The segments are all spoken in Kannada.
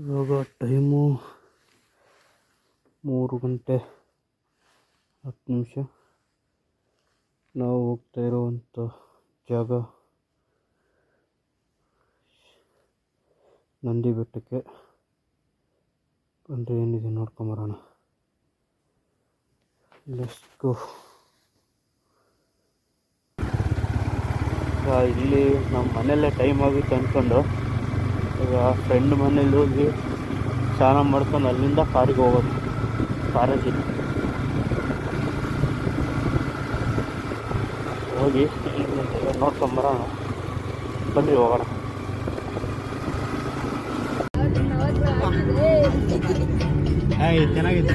ಇವಾಗ ಟೈಮು ಮೂರು ಗಂಟೆ ಹತ್ತು ನಿಮಿಷ. ನಾವು ಹೋಗ್ತಾ ಇರೋವಂಥ ಜಾಗ ನಂದಿ ಬೆಟ್ಟಕ್ಕೆ ಅಂದರೆ ಏನಿದೆ ನೋಡ್ಕೊಂಬರೋಣ ಗೋ ಇಲ್ಲಿ ನಮ್ಮ ಮನೆಯಲ್ಲೇ ಟೈಮ್ ಆಗುತ್ತೆ ಅಂದ್ಕೊಂಡು ಈಗ ಫ್ರೆಂಡ್ ಮನೇಲಿ ಹೋಗಿ ಸ್ನಾನ ಮಾಡ್ಕೊಂಡು ಅಲ್ಲಿಂದ ಕಾರಿಗೆ ಹೋಗೋದು. ಕಾರಲ್ಲಿ ಹೋಗಿ ನೋಡ್ಕೊಂಬರೋಣ ಬನ್ನಿ ಹೋಗೋಣ. ಚೆನ್ನಾಗಿದೆ. ಚೆನ್ನಾಗಿದೆ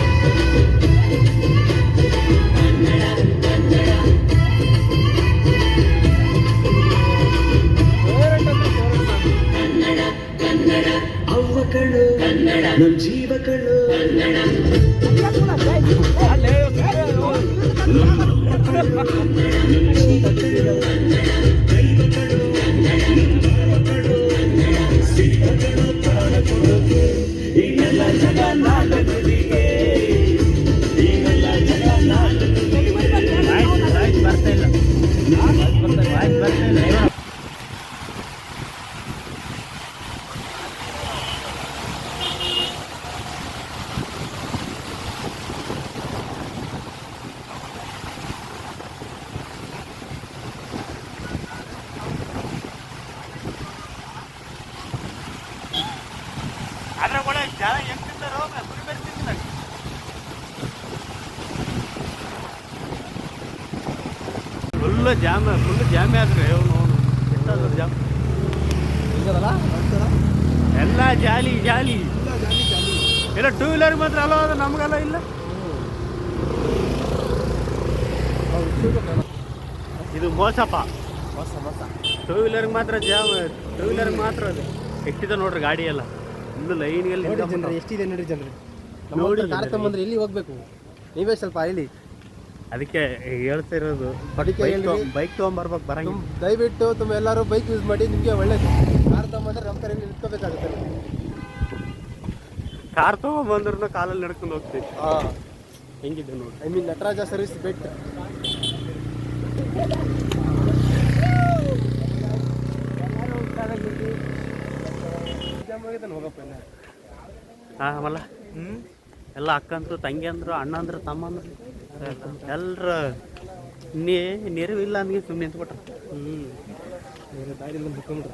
ನಮ್ ಜೀವಗಳು. ಈಗೆಲ್ಲ ಅದ್ರ ಒಳಗೆ ಜನ ಹೆಂಗ್ ತಿಂತಾರೋ ಕುರಿ ಬೇರೆ ಫುಲ್ ಜಾಮ್ ಫುಲ್ ಜಾಮೆ ಆದ್ರೆ ಅವನು ಎಷ್ಟಾದ್ರು ಜಾಮ್. ಎಲ್ಲ ಜಾಲಿ ಜಾಲಿ. ಇಲ್ಲ ಟೂ ವೀಲರ್ ಮಾತ್ರ ಅಲ್ಲ ಅದು ನಮಗಲ್ಲ ಇಲ್ಲ. ಇದು ಮೋಸಪ್ಪ. ಮೋಸ ಟೂ ವೀಲರ್ಗೆ ಮಾತ್ರ ಜಾಮ್ ಟೂ ವೀಲರ್ಗೆ ಮಾತ್ರ ಅದು. ಎಷ್ಟಿದೆ ನೋಡ್ರಿ ಗಾಡಿ ಎಲ್ಲ. ಇನ್ನು ಲೈನ್ಗೆಲ್ಲ ನೋಡಿ ಜನರು ಎಷ್ಟಿದೆ ನೋಡಿ ಜನರು? ನೋಡಿ ನೋಡಿ ಕಾರ ತಗೊಂಬಂದ್ರೆ ಎಲ್ಲಿ ಹೋಗ್ಬೇಕು? ನೀವೇ ಸ್ವಲ್ಪ ಹೇಳಿ. ಅದಕ್ಕೆ ಹೇಳ್ತಾ ಇರೋದು ಅದಕ್ಕೆ ಬೈಕ್ ತೊಗೊಂಬರ್ಬೇಕು ಬರಂಗಿಲ್ಲ. ತುಮ್ ದಯವಿಟ್ಟು ತುಂಬ ಎಲ್ಲರೂ ಬೈಕ್ ಯೂಸ್ ಮಾಡಿ ನಿಮಗೆ ಒಳ್ಳೇದು. ಕಾರ್ ತಗೊಂಬಂದ್ರೆ ನಮ್ಮ ಕರೆಯಲ್ಲಿ ನಿಂತ್ಕೋಬೇಕಾಗುತ್ತೆ ಕಾರ್ ತೊಗೊಂಬಂದ್ರೂ ಕಾಲಲ್ಲಿ ನಡ್ಕೊಂಡು ಹೋಗ್ತೀವಿ. ಹಾಂ. ಹೆಂಗಿದೆ ನೋಡಿ. ಐ ಮೀನ್ ನಟರಾಜ ಸರ್ವಿಸ್ ಬೆಟ್ ಹೋಗಪ್ಪ ಅಂದ್ರು ತಂಗಿ ಎಲ್ಲ ಅಣ್ಣ ಅಂದ್ರು ತಮ್ಮ ಅಂದ್ರು ಎಲ್ರ ನೀ ನೆರವಿಲ್ಲ ಅಂದ್ಗೆ ಸುಮ್ಮನೆ ನಿಂತ್ಬಿಟ್ರ. ಮುಕ್ಕೊಂಡ್ರು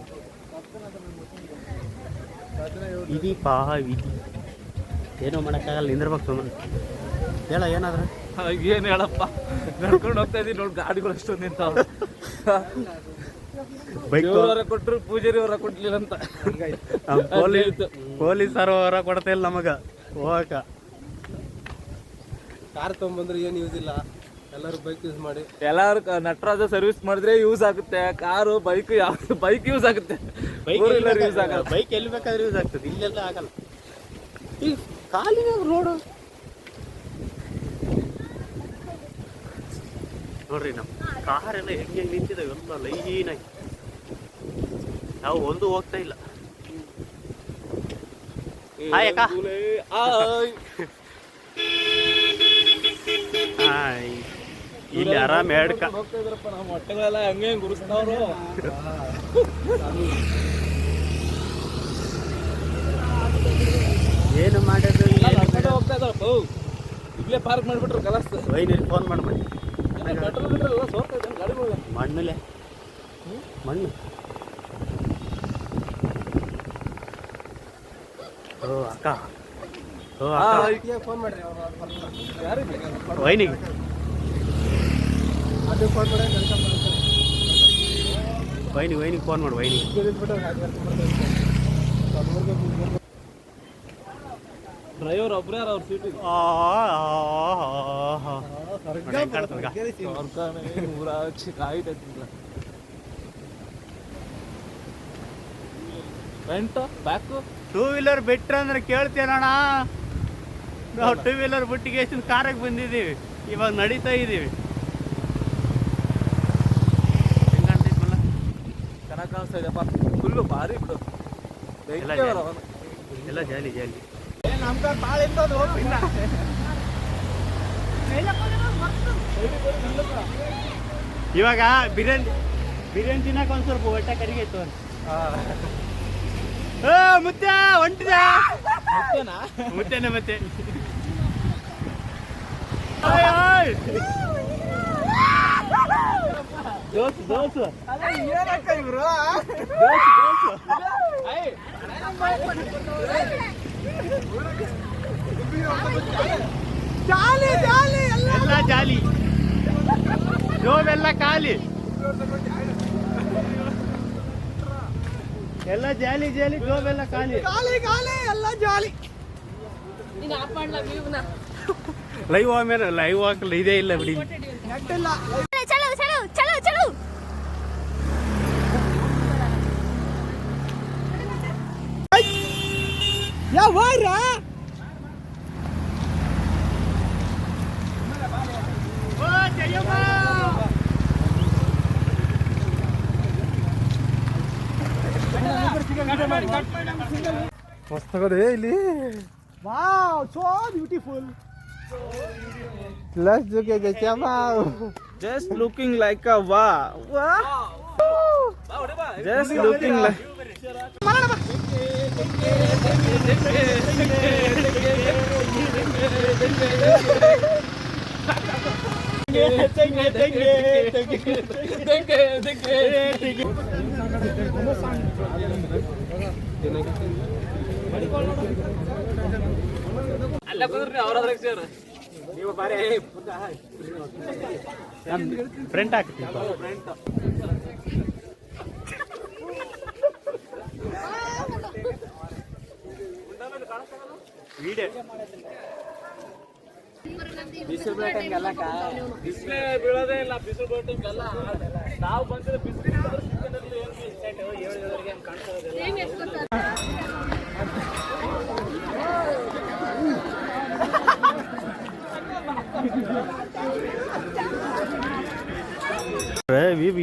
ವಿಧಿ ಪಾ ವಿಧಿ ಏನೋ ಮಾಡೋಕ್ಕಾಗಲ್ಲ ನಿಂದಿರ್ಬೇಕು ಸುಮ್ಮನೆ ಹೇಳ ಏನಾದ್ರು? ಏನು ಹೇಳಪ್ಪ? ನಡ್ಕೊಂಡು ಹೋಗ್ತಾ ಇದ್ದೀನಿ ನೋಡಿ ಗಾಡಿಗಳು ಅಷ್ಟೊಂದು ನಿಂತಾವ. ಬೈಕ್ ಹೊರ ಕೊಟ್ರು ಪೂಜಾರಿ ಹೊರ ಕೊಡ್ಲಿಲ್ಲ ಅಂತ. ಪೊಲೀಸ್ ಪೊಲೀಸರು ಹೊರ ಕೊಡ್ತಾ ಇಲ್ಲ ನಮಗ ಹೋಗಕ. ಕಾರ್ ತಗೊಂಬಂದ್ರೆ ಏನು ಯೂಸ್ ಇಲ್ಲ. ಎಲ್ಲರೂ ಬೈಕ್ ಯೂಸ್ ಮಾಡಿ. ಎಲ್ಲರೂ ನಟರಾಜ ಸರ್ವಿಸ್ ಮಾಡಿದ್ರೆ ಯೂಸ್ ಆಗುತ್ತೆ. ಕಾರು ಬೈಕ್ ಯಾವ ಬೈಕ್ ಯೂಸ್ ಆಗುತ್ತೆ. ಬೈಕ್ ಯೂಸ್ ಆಗಲ್ಲ ಬೈಕ್ ಎಲ್ಲಿ ಬೇಕಾದ್ರೆ ಯೂಸ್ ಆಗ್ತದೆ. ಇಲ್ಲೆಲ್ಲ ಆಗಲ್ಲ. ಈ ಕಾಲಿನ ರೋಡು ನೋಡ್ರಿ ನಮ್ಮ ಕಾರ್ ಎಲ್ಲ ಹೆಂಗೆ ಹೆಂಗೆ ನಿಂತಿದ್ದಾವೆ ಎಲ್ಲ ಲೈನಾಗಿ. ನಾವು ಒಂದು ಹೋಗ್ತಾ ಇಲ್ಲ. ಇಲ್ಲಿ ಆರಾಮ್ ಎರಡು ಕಾ ಹೋಗ್ತಾ ಇದ್ರಪ್ಪ ನಮ್ಮ ಹೊಟ್ಟೆಗಳೆಲ್ಲ ಹಂಗೆ ಗುರುಸ್ತಾವ್ರು ಏನು ಮಾಡೋದು? ಹೋಗ್ತಾ ಇದ್ದಾರಪ್ಪ. ಅವು. ಇಲ್ಲೇ ಪಾರ್ಕ್ ಮಾಡ್ಬಿಟ್ರು ಕಲಸ್ ವೈನಿಗೆ ಫೋನ್ ಮಾಡ್ಬೇಡಿ. ಪೆಟ್ರೋಲ್ ಬಿಟ್ರೆ ಎಲ್ಲ ಸೋರ್ತಾ ಇದ್ದಾನೆ ಗಾಡಿಗಳು ಮಣ್ಣಲೆ ಮಣ್ಣು ಓ ಅಕ್ಕ ಓ ಅಕ್ಕ ಫೋನ್ ಮಾಡ್ರಿ. ಯಾರು ವೈನಿಗೆ. ಅದು ಫೋನ್ ಮಾಡಿ ಬರ್ತಾರೆ. ವೈನಿ ವೈನಿಗೆ ಫೋನ್ ಮಾಡು ವೈನಿ ಡ್ರೈವರ್ ಒಬ್ರು ಯಾರು ಕರ್ಕೊಂಡ್ ಬರ್ತಾರೆ. ಅವ್ರ್ ಸೀಟಿಗೆ ಆ ಫ್ರಂಟ್ ಬ್ಯಾಕು ಟೂ ವೀಲರ್ ಬಿಟ್ರೆ ಅಂದ್ರೆ ಕೇಳ್ತೇನಣ್ಣ ನಾವು ಟೂ ವೀಲರ್ ಬಿಟ್ಟಿಗೆ ಎಷ್ಟು ಕಾರಿಗೆ ಬಂದಿದ್ದೀವಿ. ಇವಾಗ ನಡೀತಾ ಇದ್ದೀವಿ. ಹೆಂಗ್? ಚೆನ್ನಾಗಿ ಕಾಣಿಸ್ತಾ ಇದೆಯಪ್ಪ. ಫುಲ್ಲು ಭಾರಿ ಬಿಡು. ಎಲ್ಲ ಜಾಲಿ ಜಾಲಿ. ನಮ್ಮ ಭಾಳ ಜಾಲಿ ಜಾಲಿ. ಇವಾಗ ಬಿರಿಯಾನಿ ಬಿರಿಯಾನಿ ತಿನ್ನಕ್ಕೆ ಒಂದು ಸ್ವಲ್ಪ ಹೊಟ್ಟೆ ಕರಿಗೆ ಇತ್ತು ಮುತ್ತೆ ಹೊಂಟಿದ ಮುತ್ತೆನೆ ಮತ್ತೆ ದೋಸು. ದೋಸು ದೋಸು ಎಲ್ಲ. ಜಾಲಿ. ಜೋಬೆಲ್ಲ ಖಾಲಿ. ಎಲ್ಲ ಜಾಲಿ ಜಾಲಿ ಜೋಬೆಲ್ಲ ಖಾಲಿ. ಲೈವ್ ಆಮೇಲೆ ಲೈವ್ ಹಾಕಲ್ಲ ಇದೇ ಇಲ್ಲ ಬಿಡಿ. ಚಲೋ ಚಲೋ ಚಲೋ ಚಲೋ. मस्त कडे इली वाव सो ब्युटिफुल लस झुके त्याच्या wow just looking like a वा वा जस्ट लुकिंग लाईक ಅಲ್ಲ ಕುಂದ್ರಿ ಅವ್ರ ಸೇರು ನೀವು ಬಾರಿ ಫ್ರಂಟ್ ಹಾಕ್ತೀವಿ ವಿಡಿಯೋ ಬಿಸಿಲು ಬೀಳಂಗೆಲ್ಲ ಬಿಸಿಲೇ ಬೀಳೋದೇ ಇಲ್ಲ ಬಿಸಿಲು ಬೀಳಂಗೆಲ್ಲ ನಾವು ಬಂದಿರೋ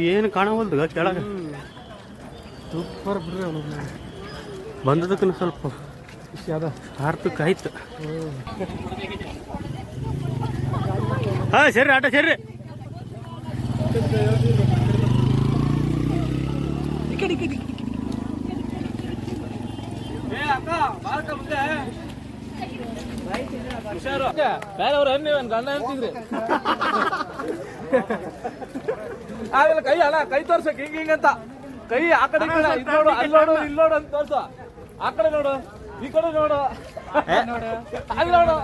ಏನು ಕಾಣವಲ್ದು ಕೆಳಗೆ? ಸೂಪರ್ ಬಿಡ್ರಿ ಅವನು. ಬಂದದಕ್ಕೂ ಸ್ವಲ್ಪ ಖುಷಿ ಅದ. ಸಾರ್ಥಕ ಆಯ್ತು. ಹಾ ಸರಿ ಆಟ ಸರಿ ಬೇರೆಯವ್ರು ಗಂಡ ಅಂತಿದ್ರಿ ಆಮೇಲೆ ಕೈ ಅಲ್ಲ ಕೈ ತೋರ್ಸಕ್ ಹಿಂಗ ಹಿಂಗಂತ ಕೈ ಆ ಕಡೆ ಈ ಕಡೆ ಇದ್ ನೋಡು ಅಲ್ಲಿ ನೋಡು ಇಲ್ಲಿ ನೋಡು ಅಂತ ತೋರ್ಸ. ಆ ಕಡೆ ನೋಡು ಈ ಕಡೆ ನೋಡು ಅಲ್ಲಿ ನೋಡು. ಅಲ್ಲಿ ನೋಡು.